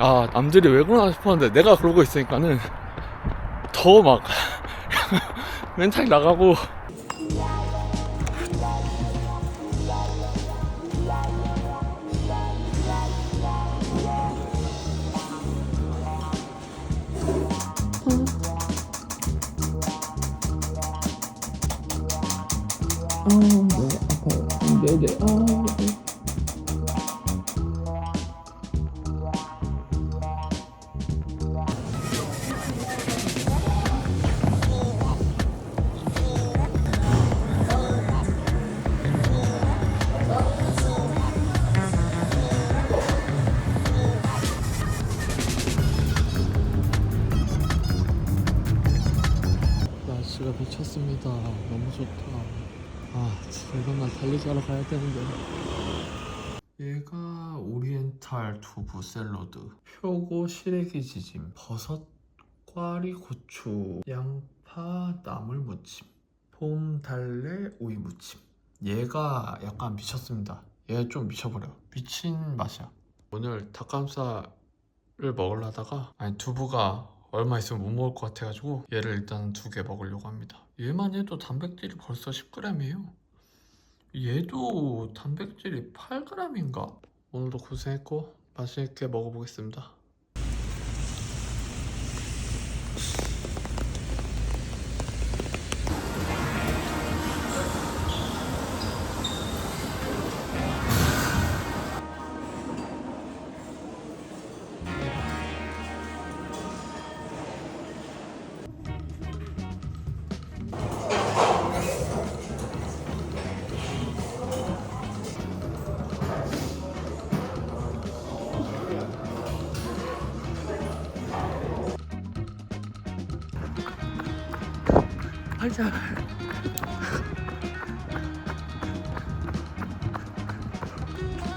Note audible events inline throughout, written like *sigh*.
아 남들이 왜 그러나 싶었는데 내가 그러고 있으니까는 더 막 *laughs* 멘탈이 나가고. 날씨가 하러 가야 되는데. 얘가 오리엔탈 두부 샐러드, 표고 시래기 지짐, 버섯, 꽈리 고추, 양파 나물 무침, 봄 달래 오이 무침. 얘가 약간 미쳤습니다. 얘 좀 미쳐버려. 미친 맛이야. 오늘 닭가슴살을 먹으려다가 아니 두부가 얼마 있으면 못 먹을 것 같아가지고 얘를 일단 두 개 먹으려고 합니다. 얘만 해도 단백질이 벌써 10g이에요. 얘도 단백질이 8g인가? 오늘도 고생했고 맛있게 먹어보겠습니다. 팔자.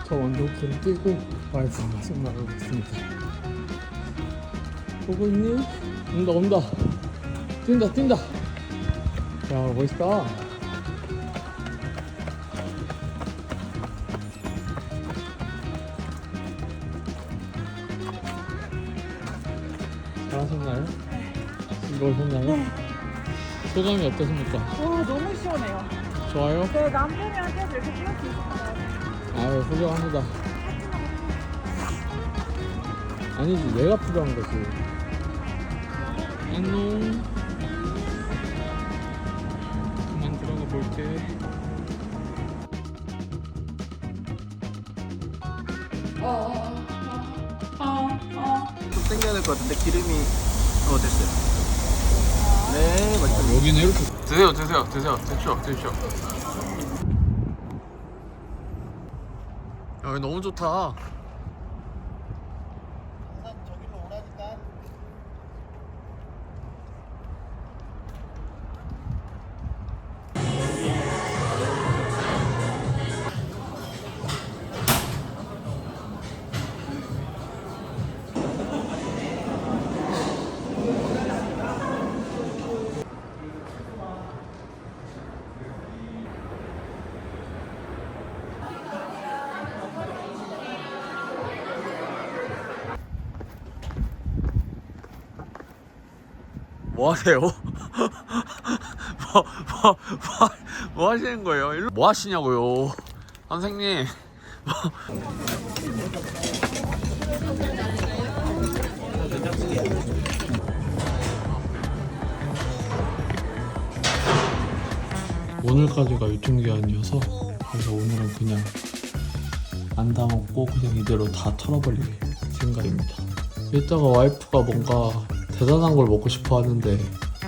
저 원동기를 뛰고 와이프가 계속 나가고 있습니다. 보고 있니? 온다 온다. 뛴다 뛴다. 야 멋있다. 잘하셨나요? 즐거우셨나요? 소감이 어떠십니까? 와 너무 시원해요. 좋아요? 네 남편이한테도 이렇게 찍을 수 있어요. 아유 훌륭합니다 아니지 내가 필요한 거지 안녕 그만 들어가 볼게 좀 당겨야 될 것 같은데 기름이 어 됐어요. 네 맛있습니다. 여기는 이렇게 드세요 드세요 드세요 드십시오 드십시오 여기 너무 좋다 뭐 하세요? 뭐, *laughs* 뭐, 뭐, 뭐, 뭐 하시는 거예요? 일로 뭐 하시냐고요? 선생님. *laughs* 오늘까지가 유통기한이어서 그래서 오늘은 그냥 안 담았고 그냥 이대로 다 털어버릴 생각입니다. 이따가 와이프가 뭔가 대단한 걸 먹고 싶어 하는데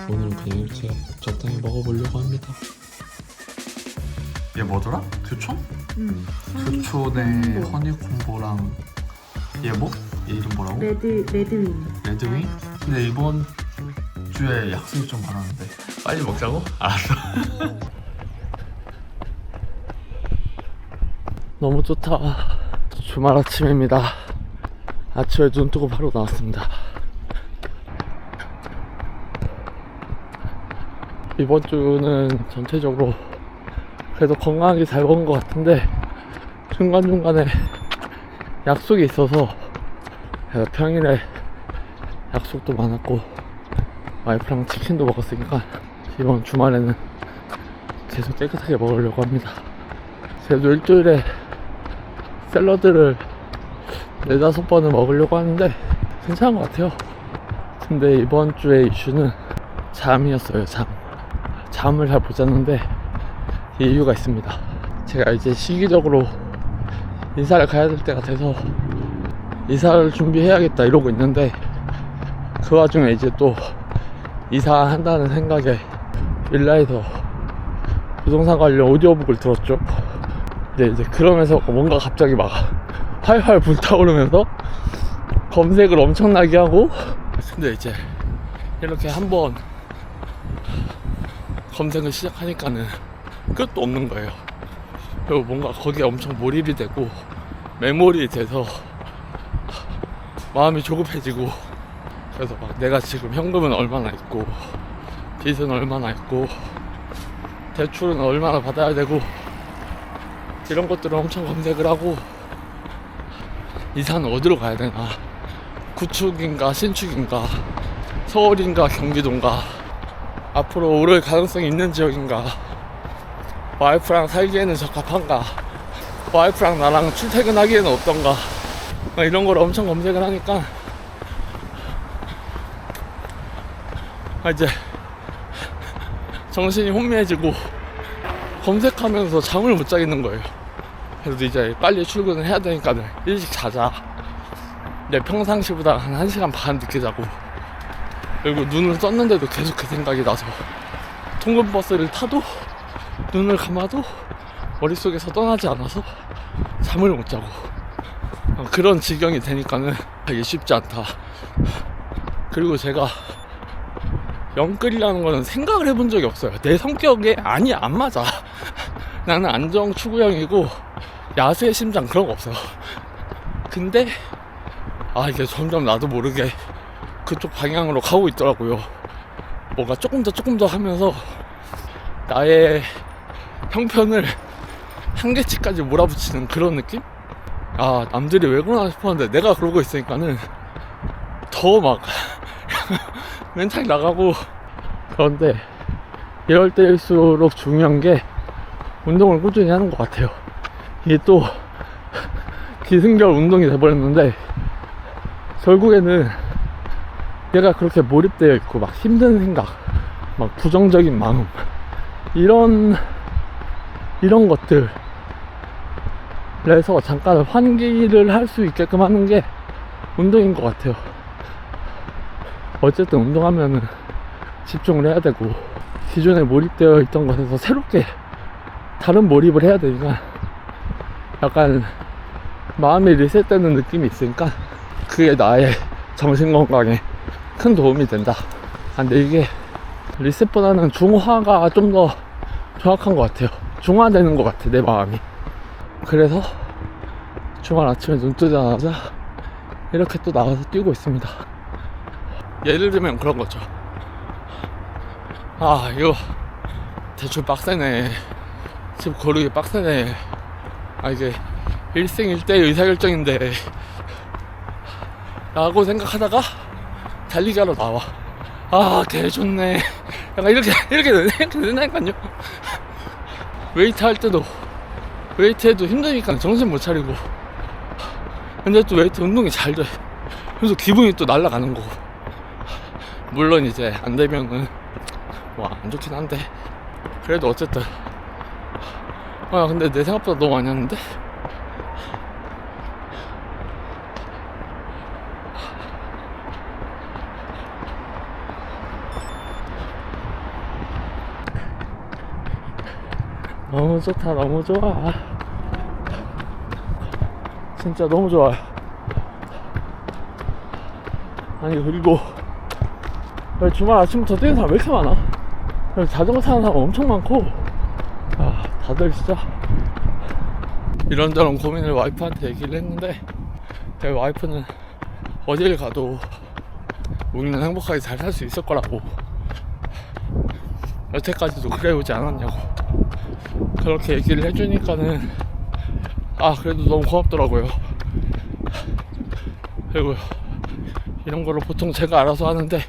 오늘은 그냥 이렇게 적당히 먹어보려고 합니다. 얘 뭐더라? 교촌? 응. 교촌에 허니콤보랑 얘 뭐? 얘 이름 뭐라고? 레드 레드윈. 레드윙? 근데 이번 주에 약속이 좀 많았는데 빨리 먹자고? 알았어 *laughs* 너무 좋다 주말 아침입니다 아침에 눈 뜨고 바로 나왔습니다 이번 주는 전체적으로 그래도 건강하게 잘 먹은 것 같은데 중간중간에 약속이 있어서 평일에 약속도 많았고 와이프랑 치킨도 먹었으니까 이번 주말에는 계속 깨끗하게 먹으려고 합니다. 그래도 일주일에 샐러드를 네다섯 번을 먹으려고 하는데 괜찮은 것 같아요. 근데 이번 주에 이슈는 잠이었어요, 잠. 잠을 잘 못 잤는데 이유가 있습니다. 제가 이제 시기적으로 이사를 가야 될 때가 돼서 이사를 준비해야겠다 이러고 있는데 그 와중에 이제 또 이사한다는 생각에 빌라에서 부동산 관련 오디오북을 들었죠. 근데 이제 그러면서 뭔가 갑자기 막 활활 불타오르면서 검색을 엄청나게 하고 근데 이제 이렇게 한번 검색을 시작하니까는 끝도 없는 거예요. 그리고 뭔가 거기에 엄청 몰입이 되고 메모리 돼서 마음이 조급해지고 그래서 막 내가 지금 현금은 얼마나 있고 빚은 얼마나 있고 대출은 얼마나 받아야 되고 이런 것들을 엄청 검색을 하고 이사는 어디로 가야 되나? 구축인가 신축인가? 서울인가 경기도인가 앞으로 오를 가능성이 있는 지역인가? 와이프랑 살기에는 적합한가? 와이프랑 나랑 출퇴근하기에는 어떤가? 막 이런 걸 엄청 검색을 하니까. 아 이제 정신이 혼미해지고 검색하면서 잠을 못 자겠는 거예요. 그래서 이제 빨리 출근을 해야 되니까 일찍 자자. 내 평상시보다 한 1시간 반 늦게 자고 그리고 눈을 떴는데도 계속 그 생각이 나서 통근 버스를 타도 눈을 감아도 머릿속에서 떠나지 않아서 잠을 못 자고. 어, 그런 지경이 되니까는 되게 쉽지 않다. 그리고 제가 영끌이라는 거는 생각을 해본 적이 없어요. 내 성격에 아니 안 맞아. *laughs* 나는 안정 추구형이고 야수의 심장 그런 거 없어요. 근데 아 이게 점점 나도 모르게 그쪽 방향으로 가고 있더라고요 뭔가 조금 더 조금 더 하면서 나의 형편을 한계치까지 몰아붙이는 그런 느낌? 아 남들이 왜 그러나 싶었는데 내가 그러고 있으니까는 더 막 *laughs* 멘탈이 나가고 그런데 이럴 때일수록 중요한 게 운동을 꾸준히 하는 것 같아요 이게 또 기승결 운동이 돼버렸는데 결국에는 내가 그렇게 몰입되어 있고 막 힘든 생각 막 부정적인 마음 이런 이런 것들 그래서 잠깐 환기를 할 수 있게끔 하는 게 운동인 것 같아요. 어쨌든 운동하면은 집중을 해야 되고 기존에 몰입되어 있던 것에서 새롭게 다른 몰입을 해야 되니까 약간 마음이 리셋되는 느낌이 있으니까 그게 나의 정신 건강에 큰 도움이 된다. 아, 근데 이게 리셋보다는 중화가 좀 더 정확한 것 같아요. 중화되는 것 같아, 내 마음이. 그래서 주말 아침에 눈 뜨자마자 이렇게 또 나가서 뛰고 있습니다. 예를 들면 그런 거죠. 아, 이거 대출 빡세네. 집 고르기 빡세네. 아, 이게 일생일대 의사결정인데. 라고 생각하다가 하러 나와. 아, 개 좋네. 약간 이렇게, 이렇게. 이렇게 되나니까요. 웨이트 할 때도, 웨이트 해도 힘드니까 정신 못 차리고. 근데 또 웨이트 운동이 잘 돼. 그래서 기분이 또 날아가는 거고. 물론 이제 안 되면은 뭐 안 좋긴 한데. 그래도 어쨌든. 아, 근데 내 생각보다 너무 많이 하는데? 너무 좋다 너무 좋아. 진짜 너무 좋아요 아니 그리고 주말 아침부터 뛰는 사람 왜 이렇게 많아? 자전거 타는 사람 엄청 많고. 아 다들 진짜 이런저런 고민을 와이프한테 얘기를 했는데 저희 와이프는 어디를 가도 우리는 행복하게 잘 살 수 있을 거라고. 여태까지도 그래 오지 않았냐고 그렇게 얘기를 해주니까는 아 그래도 너무 고맙더라고요. 그리고 이런 거를 보통 제가 알아서 하는데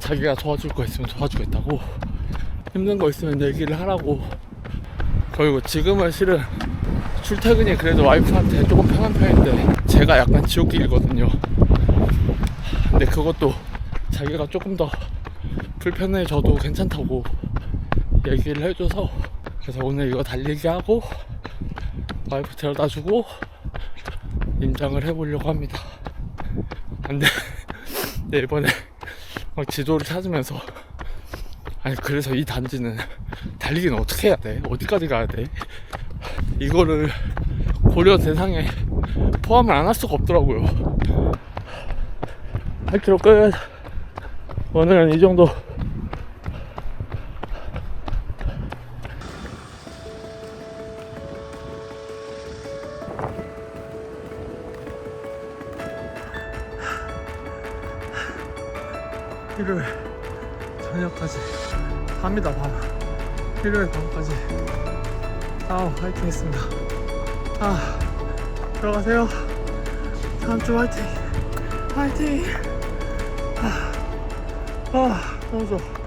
자기가 도와줄 거 있으면 도와주겠다고 힘든 거 있으면 얘기를 하라고. 그리고 지금은 실은 출퇴근이 그래도 와이프한테 조금 편한 편인데 제가 약간 지옥길이거든요. 근데 그것도 자기가 조금 더 불편해져도 괜찮다고 얘기를 해줘서 그래서 오늘 이거 달리기 하고 와이프 데려다 주고 임장을 해보려고 합니다. 근데 *laughs* 네, 이번에 막 지도를 찾으면서. 아니 그래서 이 단지는 달리기는 어떻게 해야 돼? 어디까지 가야 돼? 이거를 고려 대상에 포함을 안 할 수가 없더라고요. 8km 끝 오늘은 이 정도 일요일 저녁까지 밤이다 밤 일요일 밤까지. 아우 화이팅 했습니다. 아 들어가세요. 다음 주 화이팅. 화이팅. 아, 아 너무 좋아